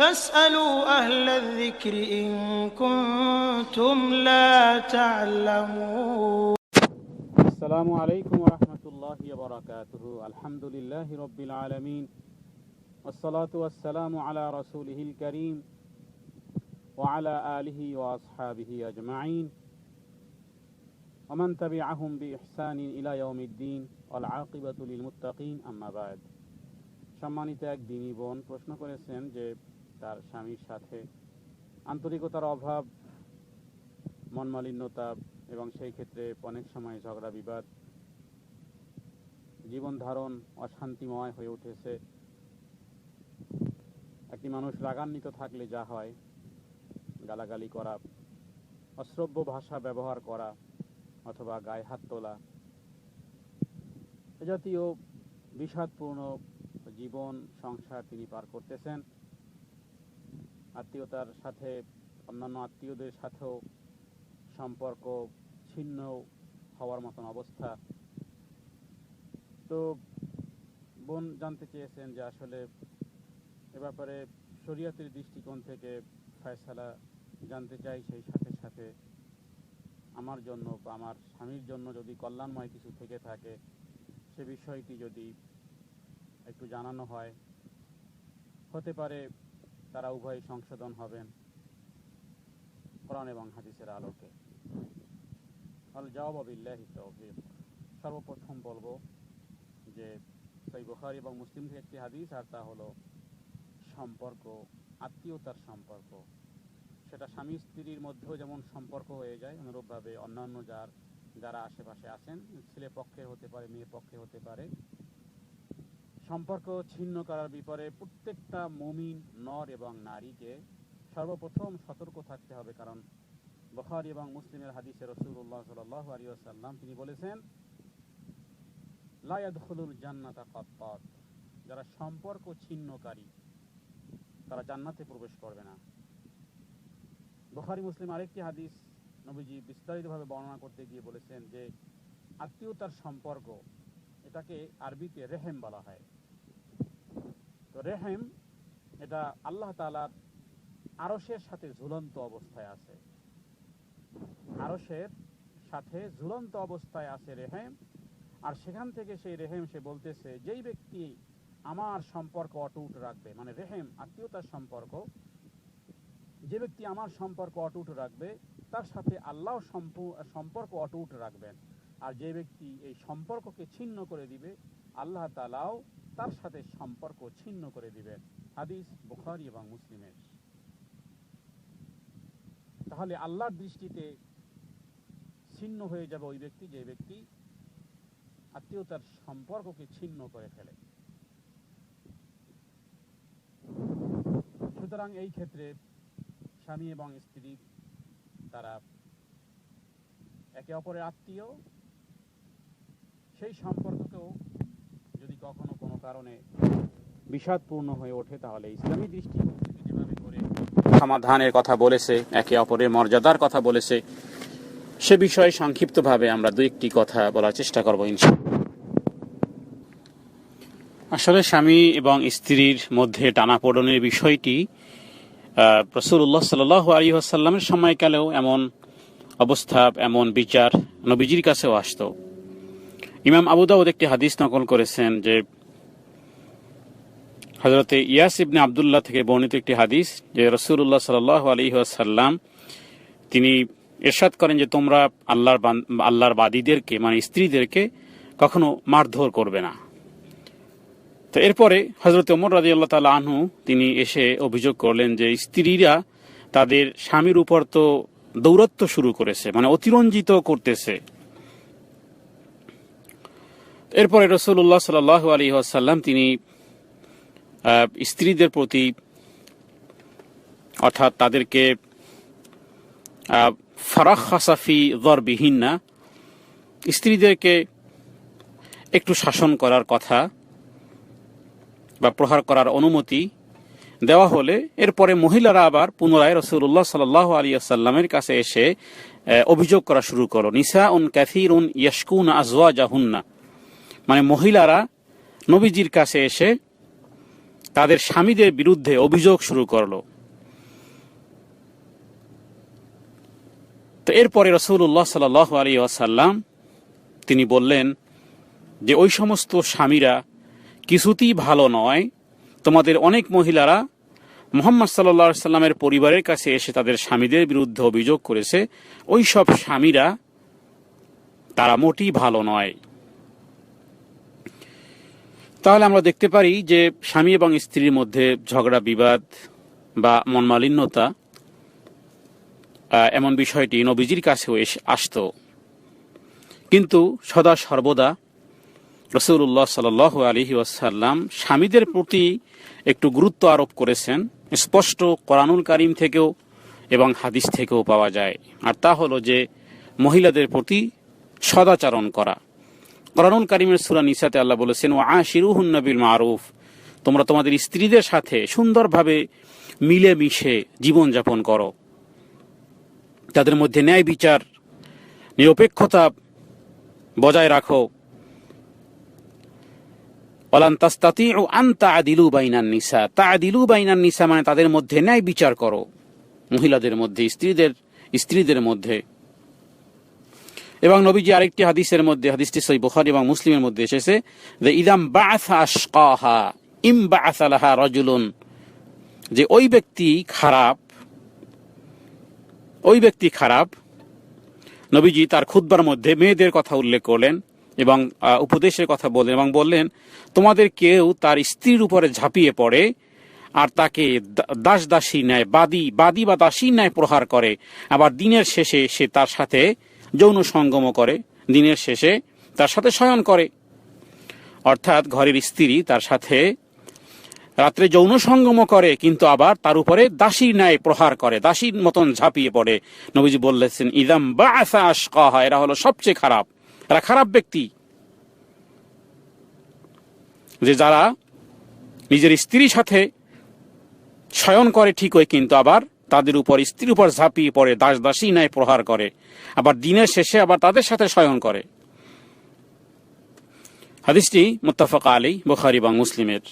فاسألوا أهل الذكر إن كنتم لا تعلمون السلام عليكم ورحمة الله وبركاته الحمد لله رب العالمين والصلاة والسلام على رسوله الكريم وعلى آله وأصحابه أجمعين ومن تبعهم بإحسان إلى يوم الدين والعاقبة للمتقين أما بعد সম্মানিত এক দিনী বোন প্রশ্ন করেছেন যে তার স্বামীর সাথে আন্তরিকতার অভাব, মনমালিন্যতা এবং সেই ক্ষেত্রে অনেক সময় ঝগড়া, বিবাদ, জীবন ধারণ অশান্তিময় হয়ে উঠেছে। একটি মানুষ রাগান্বিত থাকলে যা হয়, গালাগালি করা, অশ্রব্য ভাষা ব্যবহার করা অথবা গায়ে হাত তোলা। এ জাতীয় বিষাদপূর্ণ জীবন, সংসার তিনি পার করতেছেন। আত্মীয়তার সাথে, অন্যান্য আত্মীয়দের সাথেও সম্পর্ক ছিন্ন হওয়ার মতন অবস্থা। তো বোন জানতে চেয়েছেন যে আসলে এ ব্যাপারে শরীয়তের দৃষ্টিকোণ থেকে ফয়সালা জানতে চাই, সেই সাথে সাথে আমার জন্য বা আমার স্বামীর জন্য যদি কল্যাণময় কিছু থেকে থাকে, সে বিষয়টি যদি একটু জানানো হয়। হতে পারে তারা উভয় সংশোধন হবেন কোরআন এবং হাদিসের আলোকে। সর্বপ্রথম বলব যে সই বুখারী এবং মুসলিম থেকে একটি হাদিস, আর তা হলো সম্পর্ক, আত্মীয়তার সম্পর্ক। সেটা স্বামী স্ত্রীর মধ্যেও যেমন সম্পর্ক হয়ে যায়, অনুরূপভাবে অন্যান্য যার, যারা আশেপাশে আছেন, ছেলে পক্ষে হতে পারে, মেয়ে পক্ষে হতে পারে সম্পর্ক ছিন্ন করার বিপরে প্রত্যেকটা মমিন নর এবং নারীকে সর্বপ্রথম সতর্ক থাকতে হবে, কারণ বখারি এবং মুসলিমের হাদিসে রসুল্লাহ সাল আলী আসাল্লাম তিনি বলেছেন লায়াদুল জান্নাতা যারা সম্পর্ক ছিন্নকারী, তারা জান্নাতে প্রবেশ করবে না। বখারি, মুসলিম আরেকটি হাদিস নবীজি বিস্তারিতভাবে বর্ণনা করতে গিয়ে বলেছেন যে, আত্মীয়তার সম্পর্ক এটাকে আরবিতে রেহেম বলা হয়। রেহেম, এটা আল্লাহ তালার আরসের সাথে ঝুলন্ত অবস্থায় আছে। আরসের সাথে ঝুলন্ত অবস্থায় আছে রেহেম, আর সেখান থেকে সেই রেহেম সে বলতেছে, যেই ব্যক্তি আমার সম্পর্ক অটুট রাখবে মানে রেহেম, আত্মীয়তার সম্পর্ক, যে ব্যক্তি আমার সম্পর্ক অটুট রাখবে, তার সাথে আল্লাহ সম্পর্ক অটুট রাখবেন। আর যে ব্যক্তি এই সম্পর্ককে ছিন্ন করে দিবে, আল্লাহ তালাও তার সাথে সম্পর্ক ছিন্ন করে দিবেন। হাদিস, বুখারি এবং মুসলিমের। তাহলে আল্লাহর দৃষ্টিতে ছিন্ন হয়ে যাবে ওই ব্যক্তি, যে ব্যক্তি আত্মীয়তার সম্পর্ককে ছিন্ন করে ফেলে। সুতরাং এই ক্ষেত্রে স্বামী এবং স্ত্রী তারা একে অপরের আত্মীয়, সেই সম্পর্ককেও যদি কখনো কারণে বিষাদপূর্ণ হয়ে ওঠে তাহলে ইসলামী দৃষ্টি। সমাধানের কথা বলেছে, একে অপরের মর্যাদার কথা বলেছে। সে বিষয়ে সংক্ষিপ্তভাবে আমরা দু একটি কথা বলার চেষ্টা করব ইনশা আসলে স্বামী এবং স্ত্রীর মধ্যে টানাপোড়নের বিষয়টি রসুল্লাহ সাল আলী আসাল্লামের সময়কালেও এমন অবস্থা, এমন বিচার নবীজির কাছেও আসতো। ইমাম আবুদাউদ একটি হাদিস নকল করেছেন যে হজরতে ইয়াস ইবনে আবদুল্লাহ থেকে বর্ণিত একটি হাদিস যে রসুল্লাহ সাল আলী আসাল্লাম তিনি এরশাদ করেন যে তোমরা আল্লাহর আল্লাহর বাদীদেরকে মানে স্ত্রীদেরকে কখনো মারধর করবে না। তো এরপরে হজরত ওমর রাজি আল্লাহ তালা আনহু, তিনি এসে অভিযোগ করলেন যে স্ত্রীরা তাদের স্বামীর উপর তো দৌরত্ব শুরু করেছে মানে অতিরঞ্জিত করতেছে। এরপরে রসুল্লাহ সাল আলী আসাল্লাম তিনি স্ত্রীদের প্রতি, অর্থাৎ তাদেরকে ফারাক হাসাফি না স্ত্রীদেরকে একটু শাসন করার কথা বা প্রহার করার অনুমতি দেওয়া হলে এরপরে মহিলারা আবার পুনরায় রসুল্লাহ সাল আলী আসাল্লামের কাছে এসে অভিযোগ করা শুরু করো নিসা উন ক্যাথির উন ইয়াসকুন আজওয়া জাহুন্না মানে মহিলারা নবীজির কাছে এসে তাদের স্বামীদের বিরুদ্ধে অভিযোগ শুরু করল। তো এরপরে রসুল্লাহ সাল আলী আসাল্লাম তিনি বললেন যে, ওই সমস্ত স্বামীরা কিছুতেই ভালো নয়। তোমাদের অনেক মহিলারা মোহাম্মদ সাল্লা সাল্লামের পরিবারের কাছে এসে তাদের স্বামীদের বিরুদ্ধে অভিযোগ করেছে। ওই সব স্বামীরা তারা মোটেই ভালো নয়। তাহলে আমরা দেখতে পারি যে স্বামী এবং স্ত্রীর মধ্যে ঝগড়া, বিবাদ বা মনমালিন্যতা এমন বিষয়টি নবীজির কাছেও এসে, আসত। কিন্তু সদা সর্বদা রসুল্লাহ সাল আলহি ওয়াসাল্লাম স্বামীদের প্রতি একটু গুরুত্ব আরোপ করেছেন, স্পষ্ট কোরআনুল কারিম থেকেও এবং হাদিস থেকেও পাওয়া যায়। আর তা হলো যে মহিলাদের প্রতি সদাচারণ করা। কোরআনুল কারিমের সুরা নিসাতে আল্লাহ বলেছেন ও আশিরুহুন নবিল মারুফ। তোমরা তোমাদের স্ত্রীদের সাথে সুন্দরভাবে মিলেমিশে জীবনযাপন করো। তাদের মধ্যে ন্যায় বিচার, নিরপেক্ষতা বজায় রাখো। অলান তাস্তাতি ও আন্তা আদিলু বাইনান নিসা। তা আদিলু বাইনান নিসা মানে তাদের মধ্যে ন্যায় বিচার করো। মহিলাদের মধ্যে, স্ত্রীদের স্ত্রীদের মধ্যে। এবং নবীজি আরেকটি হাদিসের মধ্যে, হাদিসটি সই বুখারি এবং মুসলিমের মধ্যে এসেছে যে, ইদাম ইম বাআসালাহা রজুলুন যে ওই ব্যক্তি খারাপ, ওই ব্যক্তি খারাপ, নবীজি তার খুদ্বার মধ্যে মেয়েদের কথা উল্লেখ করলেন এবং উপদেশের কথা বললেন এবং বললেন, তোমাদের কেউ তার স্ত্রীর উপরে ঝাঁপিয়ে পড়ে আর তাকে দাস দাসী ন্যায় বাদী বাদী বা দাসী ন্যায় প্রহার করে। আবার দিনের শেষে সে তার সাথে যৌন সঙ্গম করে, দিনের শেষে তার সাথে শয়ন করে। অর্থাৎ ঘরের স্ত্রী তার সাথে রাত্রে যৌন সঙ্গম করে, কিন্তু আবার তার উপরে দাসীর ন্যায় প্রহার করে, দাসীর মতন ঝাঁপিয়ে পড়ে। নবীজি বললেছেন, ইদাম বা এরা হলো সবচেয়ে খারাপ। এরা খারাপ ব্যক্তি। যে যারা নিজের স্ত্রীর সাথে শয়ন করে ঠিকই, কিন্তু আবার তাদের উপর স্ত্রীর উপর ঝাঁপিয়ে পড়ে দাস দাসী ন্যায় প্রহার করে। আবার দিনের শেষে আবার তাদের সাথে শয়ন করে। হাদিসটি মুত্তাফাক আলী বুখারি বা মুসলিমের।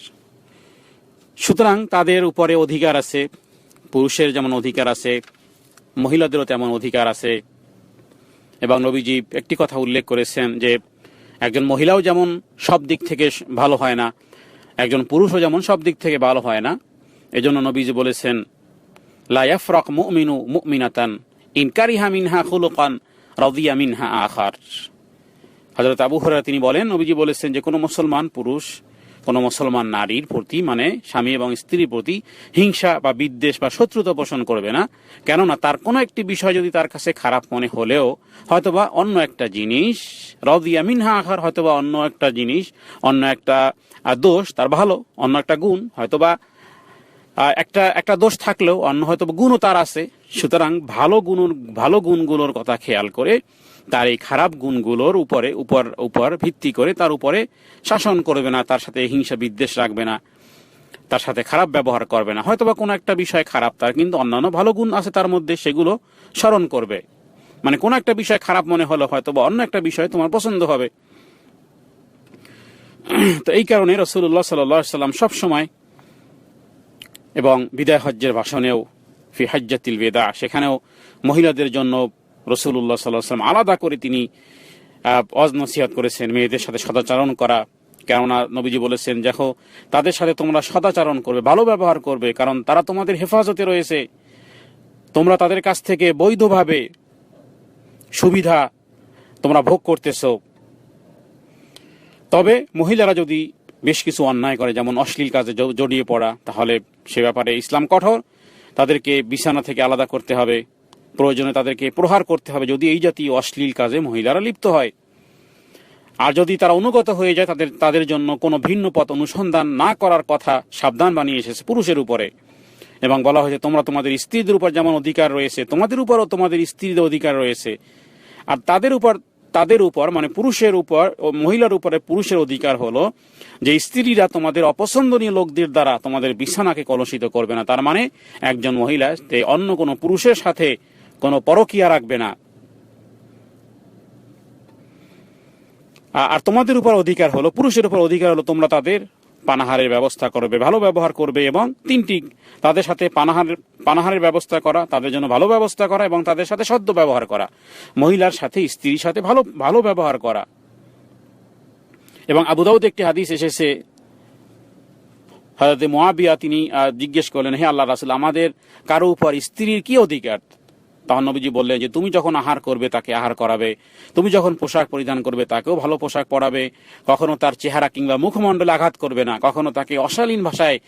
সুতরাং তাদের উপরে অধিকার আছে, পুরুষের যেমন অধিকার আছে, মহিলাদেরও তেমন অধিকার আছে। এবং নবীজি একটি কথা উল্লেখ করেছেন যে, একজন মহিলাও যেমন সব দিক থেকে ভালো হয় না, একজন পুরুষও যেমন সব দিক থেকে ভালো হয় না, এজন্য নবীজি বলেছেন লায়াফরক মুমিনু মুমিনাতান ইনকারিহা মিনহা খুলুকান রদিয়া মিনহা আখার হজরত আবু হরা তিনি বলেন, নবীজি বলেছেন যে কোনো মুসলমান পুরুষ, কোনো মুসলমান নারীর প্রতি মানে স্বামী এবং স্ত্রীর প্রতি হিংসা বা বিদ্বেষ বা শত্রুতা পোষণ করবে না। কেননা তার কোনো একটি বিষয় যদি তার কাছে খারাপ মনে হলেও, হয়তোবা অন্য একটা জিনিস রদিয়া মিনহা আখার, হয়তোবা অন্য একটা জিনিস, অন্য একটা দোষ, তার ভালো, অন্য একটা গুণ, হয়তোবা একটা একটা দোষ থাকলেও অন্য হয়তো গুণও তার আছে। সুতরাং ভালো গুণ, ভালো গুণগুলোর কথা খেয়াল করে তার এই খারাপ গুণগুলোর উপরে, উপর উপর ভিত্তি করে তার উপরে শাসন করবে না, তার সাথে হিংসা বিদ্বেষ রাখবে না, তার সাথে খারাপ ব্যবহার করবে না। হয়তোবা কোনো একটা বিষয় খারাপ তার, কিন্তু অন্যান্য ভালো গুণ আছে তার মধ্যে, সেগুলো স্মরণ করবে। মানে কোনো একটা বিষয় খারাপ মনে হলো হয়তো বা অন্য একটা বিষয় তোমার পছন্দ হবে। তো এই কারণে রসুল্লাহ সাল্লাম সবসময় এবং বিদায় হজ্জের ভাষণেও ফি হজ্জাতিল বেদা, সেখানেও মহিলাদের জন্য রসুল্লাহ সাল্লাহ সাল্লাম আলাদা করে তিনি অজ নসিহাত করেছেন, মেয়েদের সাথে সদাচারণ করা। কেননা নবীজি বলেছেন, দেখো, তাদের সাথে তোমরা সদাচারণ করবে, ভালো ব্যবহার করবে, কারণ তারা তোমাদের হেফাজতে রয়েছে। তোমরা তাদের কাছ থেকে বৈধভাবে সুবিধা তোমরা ভোগ করতেছ। তবে মহিলারা যদি বেশ কিছু অন্যায় করে, যেমন অশ্লীল কাজে জড়িয়ে পড়া, তাহলে সে ব্যাপারে ইসলাম কঠোর। তাদেরকে বিছানা থেকে আলাদা করতে হবে, প্রয়োজনে তাদেরকে প্রহার করতে হবে, যদি এই জাতীয় অশ্লীল কাজে মহিলারা লিপ্ত হয়। আর যদি তারা অনুগত হয়ে যায়, তাদের তাদের জন্য কোনো ভিন্ন পথ অনুসন্ধান না করার কথা সাবধান বানিয়ে এসেছে পুরুষের উপরে। এবং বলা হয়েছে, তোমরা তোমাদের স্ত্রীদের উপর যেমন অধিকার রয়েছে, তোমাদের উপরও তোমাদের স্ত্রীদের অধিকার রয়েছে। আর তাদের উপর তাদের উপর মানে পুরুষের উপর মহিলার উপরে পুরুষের অধিকার হলো যে স্ত্রীরা তোমাদের অপছন্দনীয় লোকদের দ্বারা তোমাদের বিছানাকে কলসিত করবে না, তার মানে একজন মহিলা অন্য কোনো পুরুষের সাথে কোনো পরকিয়া রাখবে না। আর তোমাদের উপর অধিকার হলো, পুরুষের উপর অধিকার হলো তোমরা তাদের পানাহারের ব্যবস্থা করবে, ভালো ব্যবহার করবে এবং তিনটি, তাদের সাথে পানাহারের পানাহারের ব্যবস্থা করা, তাদের জন্য ভালো ব্যবস্থা করা এবং তাদের সাথে সদ্য ব্যবহার করা। মহিলার সাথে স্ত্রীর সাথে ভালো ভালো ব্যবহার করা। এবং আবুদাউদ একটি হাদিস এসেছে। হজরত মোয়াবিয়া তিনি জিজ্ঞেস করলেন, হে আল্লাহ রাসুল, আমাদের কারও উপর স্ত্রীর কি অধিকার? তখন নবীজি বললেন যে, তুমি যখন আহার করবে, তাকে আহার করাবে। তুমি যখন পোশাক পরিধান করবে, তাকেও ভালো পোশাক পরাবে। কখনো তার চেহারা কিংবা মুখমণ্ডলে আঘাত করবে না। কখনো তাকে অশালীন ভাষায়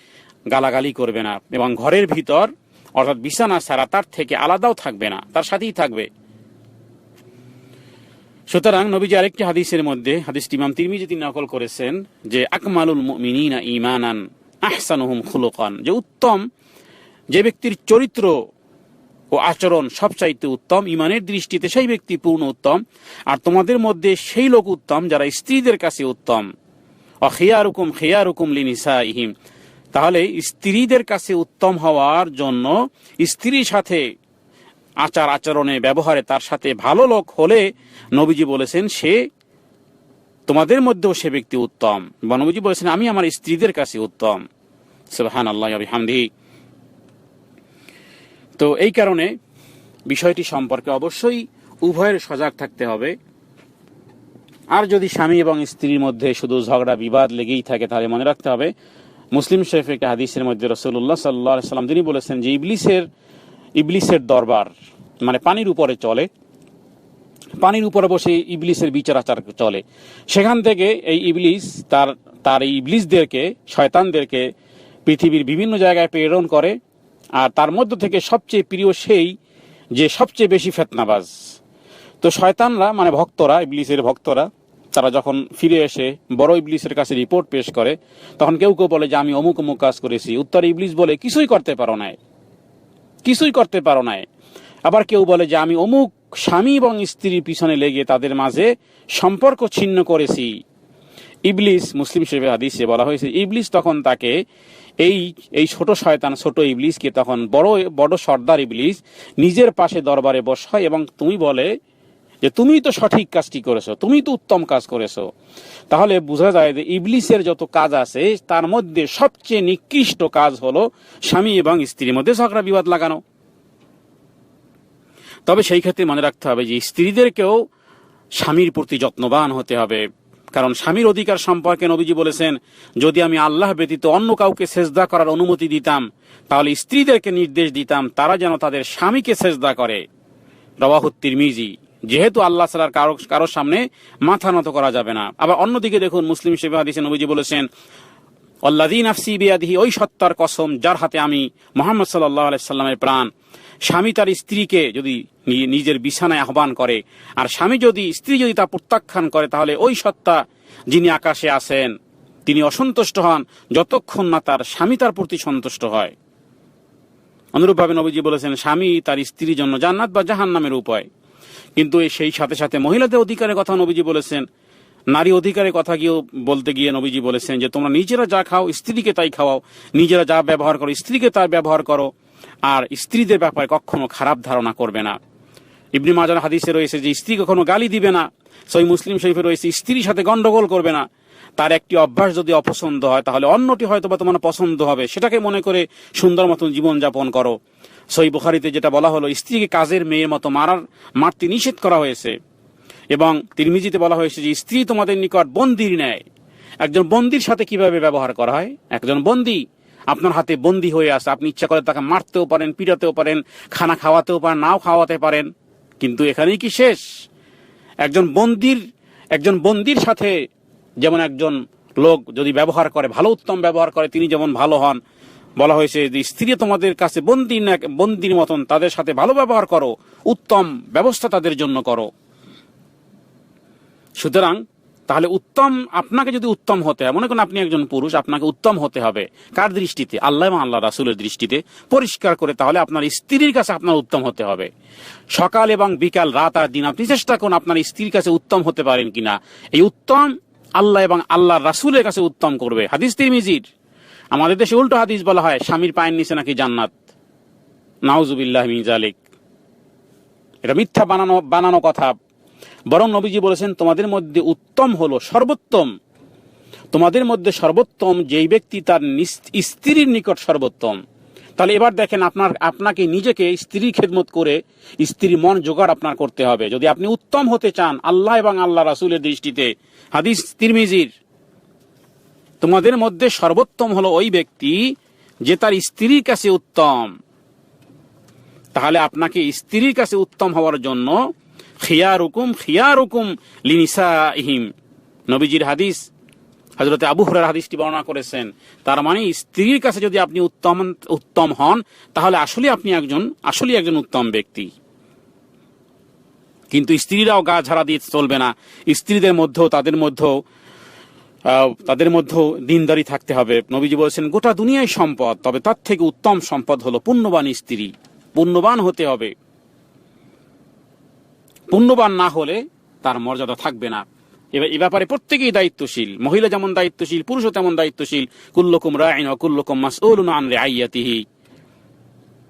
গালাগালি করবে না। এবং ঘরের ভিতর, অর্থাৎ বিছানা ছাড়া তার থেকে আলাদাও থাকবে না। তার সাথেই থাকবে। সুতরাং নবীজি আরেকটি হাদিসের মধ্যে, হাদিসটি ইমাম তিরমিজি তিনি নকল করেছেন যে, আকমালুল মুমিনিনা ঈমানান আহসানুহুম খুলুকান যে উত্তম, যে ব্যক্তির চরিত্র ও আচরণ সবচাইতে উত্তম ইমানের দৃষ্টিতে সেই ব্যক্তি পূর্ণ উত্তম, আর তোমাদের মধ্যে সেই লোক উত্তম যারা স্ত্রীদের কাছে উত্তম। অখিয়ারুকুম খেয়ারুকুম লিনিসা ইহিম তাহলে স্ত্রীদের কাছে উত্তম হওয়ার জন্য স্ত্রীর সাথে আচার আচরণে, ব্যবহারে তার সাথে ভালো লোক হলে নবীজি বলেছেন, সে তোমাদের মধ্যেও সে ব্যক্তি উত্তম। বা নবীজি বলেছেন, আমি আমার স্ত্রীদের কাছে উত্তম। সুবহান আল্লাহ হামদি তো এই কারণে বিষয়টি সম্পর্কে অবশ্যই উভয়ের সজাগ থাকতে হবে। আর যদি স্বামী এবং স্ত্রীর মধ্যে শুধু ঝগড়া, বিবাদ লেগেই থাকে, তাহলে মনে রাখতে হবে, মুসলিম শরীফ একটা হাদিসের মধ্যে রসুল্লাহ সাল্লাহ সাল্লাম তিনি বলেছেন যে, ইবলিসের ইবলিসের দরবার মানে পানির উপরে চলে। পানির উপরে বসে ইবলিসের বিচার আচার চলে। সেখান থেকে এই ইবলিস তার তার এই ইবলিসদেরকে, শয়তানদেরকে পৃথিবীর বিভিন্ন জায়গায় প্রেরণ করে। আর তার মধ্য থেকে সবচেয়ে প্রিয় সেই যে সবচেয়ে বেশি ফেতনাবাজ। তো শয়তানরা মানে ভক্তরা, ইবলিসের ভক্তরা, তারা যখন ফিরে এসে বড় ইবলিসের কাছে রিপোর্ট পেশ করে, তখন কেউ কেউ বলে যে, আমি অমুক অমুক কাজ করেছি। উত্তরে ইবলিস বলে, কিছুই করতে পারো নাই। কিছুই করতে পারো নাই। আবার কেউ বলে যে, আমি অমুক স্বামী এবং স্ত্রীর পিছনে লেগে তাদের মাঝে সম্পর্ক ছিন্ন করেছি। ইবলিস, মুসলিম শরীফে হাদিসে বলা হয়েছে, ইবলিস তখন তাকে এই এই ছোট শয়তান, ছোট ইবলিসকে তখন বড় বড় সর্দার ইবলিস নিজের পাশে দরবারে বসায় এবং তুমি বলে যে তুমি তো সঠিক কাজটি করেছ, তুমি তো উত্তম কাজ করেছ। তাহলে বোঝা যায় যে ইবলিসের যত কাজ আছে, তার মধ্যে সবচেয়ে নিকৃষ্ট কাজ হলো স্বামী এবং স্ত্রীর মধ্যে ঝগড়া বিবাদ লাগানো। তবে সেই ক্ষেত্রে মনে রাখতে হবে যে স্ত্রীদেরকেও স্বামীর প্রতি যত্নবান হতে হবে। কারণ স্বামীর অধিকার সম্পর্কে নবীজি বলেছেন, যদি আমি আল্লাহ ব্যতীত অন্য কাউকে সেজদা করার অনুমতি দিতাম, তাহলে স্ত্রীদেরকে নির্দেশ দিতাম, তারা যেন তাদের স্বামীকে সেজদা করে। রবাহুত্তির মিজি যেহেতু আল্লাহ সালার কারও কারোর সামনে মাথা নত করা যাবে না। আবার অন্যদিকে দেখুন, মুসলিম সেবা হাদিসে নবীজি বলেছেন অল্লাদিন আফসি বিয়াদিহি, ওই সত্তার কসম যার হাতে আমি মোহাম্মদ সাল্লাহ আলাইসাল্লামের প্রাণ, স্বামী তার স্ত্রীকে যদি নিজের বিছানায় আহ্বান করে, আর স্বামী যদি স্ত্রী যদি তা প্রত্যাখ্যান করে, তাহলে ওই সত্তা যিনি আকাশে আসেন তিনি অসন্তুষ্ট হন যতক্ষণ না তার স্বামী তার প্রতি সন্তুষ্ট হয়। অনুরূপভাবে নবীজি বলেছেন, স্বামী তার স্ত্রীর জন্য জান্নাত বা জাহান নামের উপায়। কিন্তু সেই সাথে সাথে মহিলাদের অধিকারের কথা নবীজি বলেছেন। নারী অধিকারের কথা গিয়েও বলতে গিয়ে নবীজি বলেছেন যে, তোমরা নিজেরা যা খাও, স্ত্রীকে তাই খাওয়াও। নিজেরা যা ব্যবহার করো, স্ত্রীকে তার ব্যবহার করো। আর স্ত্রীদের ব্যাপারে কখনো খারাপ ধারণা করবে না। ইবনি মাজার হাদিসে রয়েছে যে, স্ত্রী কখনো গালি দিবে না। সই মুসলিম শরীফে রয়েছে, স্ত্রীর সাথে গন্ডগোল করবে না। তার একটি অভ্যাস যদি অপছন্দ হয়, তাহলে অন্যটি হয়তো বা তোমার পছন্দ হবে। সেটাকে মনে করে সুন্দর মতন জীবনযাপন করো। সই বুখারিতে যেটা বলা হলো, স্ত্রীকে কাজের মেয়ের মতো মারার মারতে নিষেধ করা হয়েছে। এবং তিরমিজিতে বলা হয়েছে যে, স্ত্রী তোমাদের নিকট বন্দির নেয় একজন বন্দির সাথে কীভাবে ব্যবহার করা হয়? একজন বন্দি আপনার হাতে বন্দি হয়ে আছে, আপনি ইচ্ছা করে তাকে মারতেও পারেন, পিটাতেও পারেন, খানা খাওয়াতেও পারেন, নাও খাওয়াতে পারেন, কিন্তু এখানেই কি শেষ? একজন বন্দির একজন বন্দির সাথে যেমন একজন লোক যদি ব্যবহার করে, ভালো উত্তম ব্যবহার করে, তিনি যেমন ভালো হন বলা হয়েছে যে স্ত্রী তোমাদের কাছে বন্দি না, বন্দির মতন তাদের সাথে ভালো ব্যবহার করো, উত্তম ব্যবস্থা তাদের জন্য করো। সুতরাং, তাহলে উত্তম, আপনাকে যদি উত্তম হতে হয়, মনে করেন আপনি একজন পুরুষ, আপনাকে উত্তম হতে হবে। কার দৃষ্টিতে? আল্লাহ এবং আল্লাহ রাসুলের দৃষ্টিতে। পরিষ্কার করে তাহলে আপনার স্ত্রীর কাছে আপনার উত্তম হতে হবে। সকাল এবং বিকাল, রাত আর দিন, আপনি চেষ্টা করুন আপনার স্ত্রীর কাছে উত্তম হতে পারেন কিনা। এই উত্তম আল্লাহ এবং আল্লাহ রাসুলের কাছে উত্তম করবে। হাদিস তিরমিজির। আমাদের দেশে উল্টো হাদিস বলা হয়, স্বামীর পায়ের নিচে নাকি জান্নাত। নাউজুবিল্লাহ মিজালিক এটা মিথ্যা বানানো বানানো কথা। বরং নবীজি বলেছেন, তোমাদের মধ্যে উত্তম হলো সর্বোত্তম। তোমাদের মধ্যে সর্বোত্তম যেই ব্যক্তি তার স্ত্রীর নিকট সর্বোত্তম। তাহলে এবার দেখেন আপনার, আপনাকে নিজেকে স্ত্রীর খেদমত করে স্ত্রীর মন জোগাড় আপনার করতে হবে। যদি আপনি উত্তম হতে চান, আল্লাহ এবং আল্লাহ রাসূলের দৃষ্টিতে, হাদিস তিরমিজির তোমাদের মধ্যে সর্বোত্তম হলো ওই ব্যক্তি যে তার স্ত্রীর কাছে উত্তম। তাহলে আপনাকে স্ত্রীর কাছে উত্তম হওয়ার জন্য খিয়ারুকুম খিয়ারুকুম লিনিসা ইহিম নবীজির হাদিস হজরতে আবু হুরার হাদিসটি বর্ণনা করেছেন। তার মানে স্ত্রীর কাছে যদি আপনি উত্তম উত্তম হন, তাহলে আসলে আপনি একজন আসলে একজন উত্তম ব্যক্তি। কিন্তু স্ত্রীরাও গা ঝাড়া দিয়ে চলবে না। স্ত্রীদের মধ্যেও, তাদের মধ্যেও তাদের মধ্যেও দিনদারি থাকতে হবে। নবীজি বলছেন, গোটা দুনিয়ায় সম্পদ, তবে তার থেকে উত্তম সম্পদ হলো পুণ্যবান স্ত্রী। পুণ্যবান হতে হবে। পুণ্যবান না হলে তার মর্যাদা থাকবে না। এবার, এ ব্যাপারে প্রত্যেকেই দায়িত্বশীল। মহিলা যেমন দায়িত্বশীল, পুরুষও তেমন দায়িত্বশীল। কুল্লকুম রায়ন কুল্লকুম মাসউলুন আন রিআইয়াতিহি।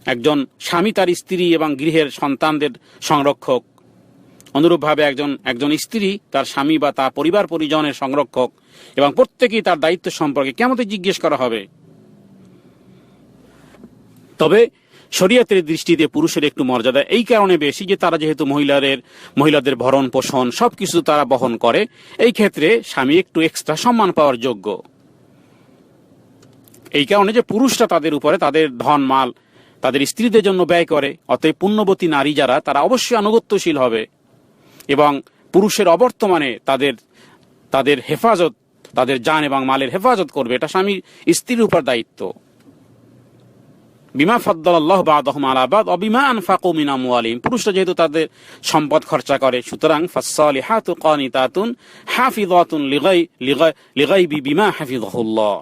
একজন স্বামী তার স্ত্রী এবং গৃহের সন্তানদের সংরক্ষক। অনুরূপভাবে একজন একজন স্ত্রী, তার স্বামী বা তার পরিবার পরিজনের সংরক্ষক এবং প্রত্যেকেই তার দায়িত্ব সম্পর্কে কেমতে জিজ্ঞেস করা হবে? তবে শরীয়তের দৃষ্টিতে পুরুষের একটু মর্যাদা এই কারণে বেশি যে তারা যেহেতু মহিলাদের মহিলাদের ভরণ পোষণ সবকিছু তারা বহন করে, এই ক্ষেত্রে স্বামী একটু এক্সট্রা সম্মান পাওয়ার যোগ্য। এই কারণে যে পুরুষরা তাদের উপরে তাদের ধন, মাল তাদের স্ত্রীদের জন্য ব্যয় করে, অতএব পুণ্যবতী নারী যারা, তারা অবশ্যই আনুগত্যশীল হবে। এবং পুরুষের অবর্তমানে তাদের তাদের হেফাজত, তাদের জান এবং মালের হেফাজত করবে। এটা স্বামীর স্ত্রীর উপর দায়িত্ব। বিমা ফদ্দাল্লাহ বাদহম আলা বাদ অবিমা আনফাকু মিন আমওয়ালিহিম। পুরুষরা যেহেতু তাদের সম্পদ খরচা করে, সুতরাং ফাসসালিহাতু কানিতাতুন হাফিযাতুন লিগাই লিগাই লিগাইবি বিমা হাফিযাহুল্লাহ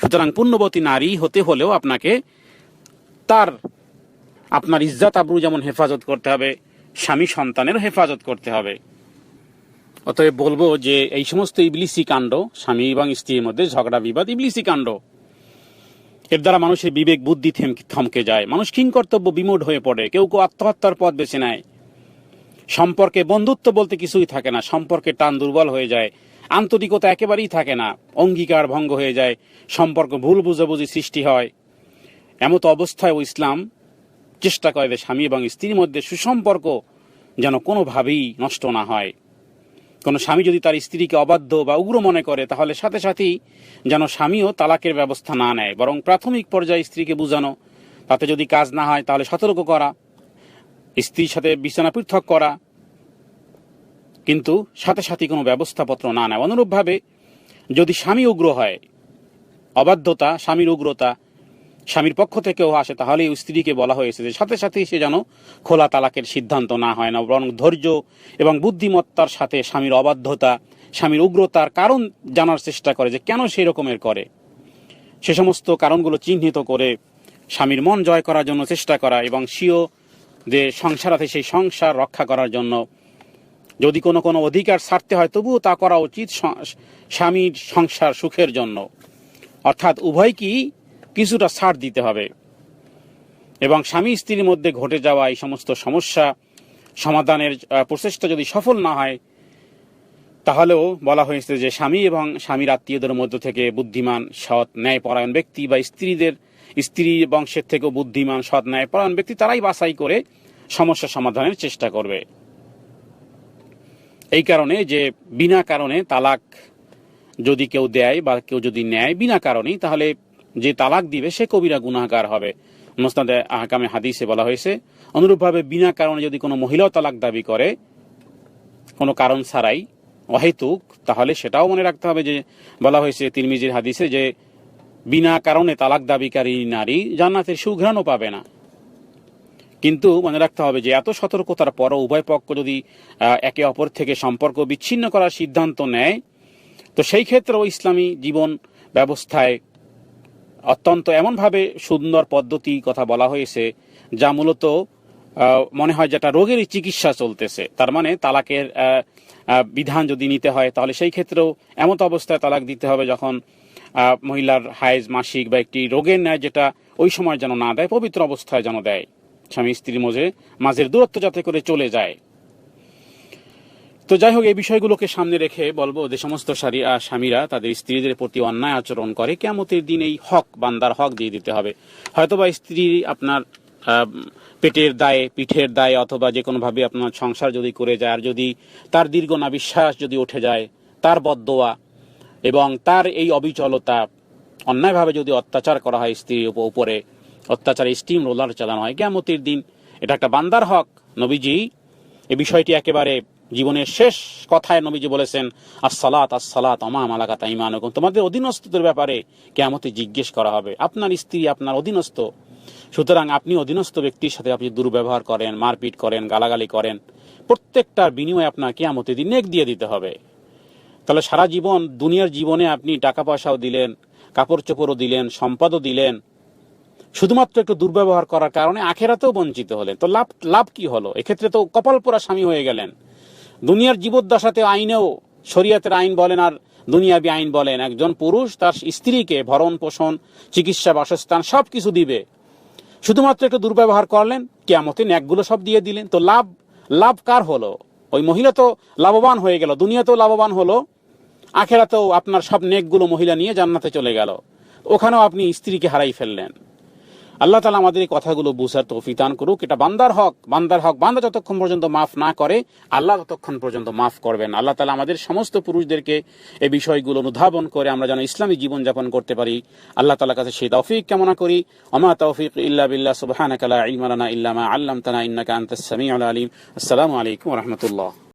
সুতরাং পুণ্যবতী নারী হতে হলেও আপনাকে তার, আপনার ইজ্জাত আবরু যেমন হেফাজত করতে হবে স্বামী সন্তানের হেফাজত করতে হবে। অতএব বলব যে এই সমস্ত ইবলিসি কাণ্ড, স্বামী এবং স্ত্রীর মধ্যে ঝগড়া, বিবাদ, ইবলিসি কাণ্ড, এর দ্বারা মানুষের বিবেক, বুদ্ধি থেমকে- যায়। মানুষ কিং কর্তব্য বিমূঢ় হয়ে পড়ে। কেউ কেউ আত্মহত্যার পথ বেছে নেয়। সম্পর্কে বন্ধুত্ব বলতে কিছুই থাকে না। সম্পর্কে টান দুর্বল হয়ে যায়। আন্তরিকতা একেবারেই থাকে না। অঙ্গীকার ভঙ্গ হয়ে যায়। সম্পর্ক ভুল বুঝাবুঝি সৃষ্টি হয়। এমতো অবস্থায় ও ইসলাম চেষ্টা করে যে স্বামী এবং স্ত্রীর মধ্যে সুসম্পর্ক যেন কোনোভাবেই নষ্ট না হয়। কোনো স্বামী যদি তার স্ত্রীকে অবাধ্য বা উগ্র মনে করে, তাহলে সাথে সাথেই যেন স্বামীও তালাকের ব্যবস্থা না নেয়। বরং প্রাথমিক পর্যায়ে স্ত্রীকে বোঝানো, তাতে যদি কাজ না হয়, তাহলে সতর্ক করা, স্ত্রীর সাথে বিছানা পৃথক করা, কিন্তু সাথে সাথে কোনো ব্যবস্থাপত্র না নেয় অনুরূপভাবে যদি স্বামী উগ্র হয়, অবাধ্যতা, স্বামীর উগ্রতা স্বামীর পক্ষ থেকেও আসে তাহলে স্ত্রীকে বলা হয়েছে যে সাথে সাথেই সে যেন খোলা তালাকের সিদ্ধান্ত না হয় না, বরং ধৈর্য এবং বুদ্ধিমত্তার সাথে স্বামীর অবাধ্যতা, স্বামীর উগ্রতার কারণ জানার চেষ্টা করে যে কেন সেই রকমের করে। সে সমস্ত কারণগুলো চিহ্নিত করে স্বামীর মন জয় করার জন্য চেষ্টা করা এবং স্বীয় যে সংসার আছে সেই সংসার রক্ষা করার জন্য যদি কোনো কোনো অধিকার ছাড়তে হয়, তবুও তা করা উচিত স্বামীর সংসার সুখের জন্য। অর্থাৎ উভয়কেই কিছুটা ছাড় দিতে হবে। এবং স্বামী স্ত্রীর মধ্যে ঘটে যাওয়া এই সমস্ত সমস্যা সমাধানের প্রচেষ্টা যদি সফল না হয়, তাহলেও বলা হয়েছে যে স্বামী এবং স্বামীর আত্মীয়দের মধ্য থেকে বুদ্ধিমান, সৎ, ন্যায়পরায়ণ ব্যক্তি বা স্ত্রীদের, স্ত্রী বংশের থেকেও বুদ্ধিমান, সৎ, ন্যায়পরায়ণ ব্যক্তি তারাই বাছাই করে সমস্যা সমাধানের চেষ্টা করবে। এই কারণে যে বিনা কারণে তালাক যদি কেউ দেয় বা কেউ যদি নেয় বিনা কারণেই, তাহলে যে তালাক দিবে, সে কবিরা গুনাহগার হবে। মোস্তাদে আহকামে হাদিসে বলা হয়েছে, অনুরূপভাবে বিনা কারণে যদি কোনো মহিলাও তালাক দাবি করে, কোনো কারণ ছাড়াই, অহেতুক, তাহলে সেটাও মনে রাখতে হবে যে, বলা হয়েছে তিরমিজির হাদিসে যে, বিনা কারণে তালাক দাবিকারী নারী জান্নাতের সুঘ্রাণও পাবে না। কিন্তু মনে রাখতে হবে যে, এত সতর্কতার পরও উভয় পক্ষ যদি একে অপর থেকে সম্পর্ক বিচ্ছিন্ন করার সিদ্ধান্ত নেয়, তো সেই ক্ষেত্রেও ইসলামী জীবন ব্যবস্থায় অত্যন্ত এমনভাবে সুন্দর পদ্ধতি কথা বলা হয়েছে, যা মূলত মনে হয় যেটা রোগেরই চিকিৎসা চলতেছে। তার মানে তালাকের বিধান যদি নিতে হয়, তাহলে সেই ক্ষেত্রেও এমন অবস্থায় তালাক দিতে হবে যখন মহিলার হাইজ মাসিক বা একটি রোগের ন্যায় যেটা ওই সময় যেন না দেয়, পবিত্র অবস্থায় যেন দেয়। স্বামী স্ত্রীর মাঝে মাঝের দূরত্ব যাতে করে চলে যায়। তো যাই হোক, এই বিষয়গুলোকে সামনে রেখে বলব যে সমস্ত সারি- স্বামীরা তাদের স্ত্রীদের প্রতি অন্যায় আচরণ করে কেমতের দিন এই হক, বান্দার হক দিয়ে দিতে হবে। হয়তোবা স্ত্রী আপনার পেটের দায়ে, পিঠের দায়ে অথবা যে কোনোভাবে আপনার সংসার যদি করে যায়, আর যদি তার দীর্ঘ না বিশ্বাস যদি উঠে যায়, তার বদোয়া এবং তার এই অবিচলতা, অন্যায়ভাবে যদি অত্যাচার করা হয় স্ত্রীর উপ- উপরে, অত্যাচার স্টিম রোলার চালানো হয় কেমতির দিন এটা একটা বান্দার হক। নবীজি এই বিষয়টি একেবারে জীবনের শেষ কথায় নবীজি বলেছেন, আসসালাত আসসালাত অমা মালাকাত ইমান তোমাদের অধীনস্থদের ব্যাপারে কেমতে জিজ্ঞেস করা হবে। আপনার স্ত্রী আপনার অধীনস্থ। সুতরাং আপনি অধীনস্থ ব্যক্তির সাথে আপনি দুর্ব্যবহার করেন, মারপিট করেন, গালাগালি করেন। প্রত্যেকটার বিনিময়ে আপনার কেয়ামতে দিন নেক দিয়ে দিতে হবে। তাহলে সারা জীবন, দুনিয়ার জীবনে আপনি টাকা পয়সাও দিলেন কাপড় চোপড়ও দিলেন, সম্পদও দিলেন। শুধুমাত্র একটু দুর্ব্যবহার করার কারণে আখেরাতেও বঞ্চিত হলেন। তো লাভ লাভ কি হলো? এক্ষেত্রে তো কপাল পোড়া স্বামী হয়ে গেলেন। দুনিয়ার জীবদ্দশাতে আইনেও শরীয়তের আইন বলেন আর দুনিয়াবি আইন বলেন। একজন পুরুষ তার স্ত্রীকে ভরণ পোষণ, চিকিৎসা, বাসস্থান সব কিছু দিবে। শুধুমাত্র একটু দুর্ব্যবহার করলেন কেয়ামতে ন্যাকগুলো সব দিয়ে দিলেন। তো লাভ লাভ কার হলো? ওই মহিলা তো লাভবান হয়ে গেল, দুনিয়াতেও লাভবান হলো। আখেরাতেও আপনার সব নেকগুলো মহিলা নিয়ে জান্নাতে চলে গেল। ওখানেও আপনি স্ত্রীকে হারাই ফেললেন। আল্লাহ তালা আমাদের এই কথাগুলো বুঝার তৌফিক দান করুক। এটা বান্দার হক বান্দার হক। বান্দা যতক্ষণ পর্যন্ত মাফ না করে, আল্লাহ ততক্ষণ পর্যন্ত মাফ করবেন। আল্লাহ তালা আমাদের সমস্ত পুরুষদেরকে এই বিষয়গুলো অনুধাবন করে আমরা যেন ইসলামী জীবনযাপন করতে পারি। আল্লাহ তালা কাছে সেই তৌফিক কামনা করি। অমা তৌফিক ইল্লা বিল্লাহ, সুবহানাকা লা ইলমা লানা ইল্লা মা আল্লামতানা ইন্নাকা আনতাস সামিউল আলিম। আসসালামু আলাইকুম রাহমাতুল্লাহ।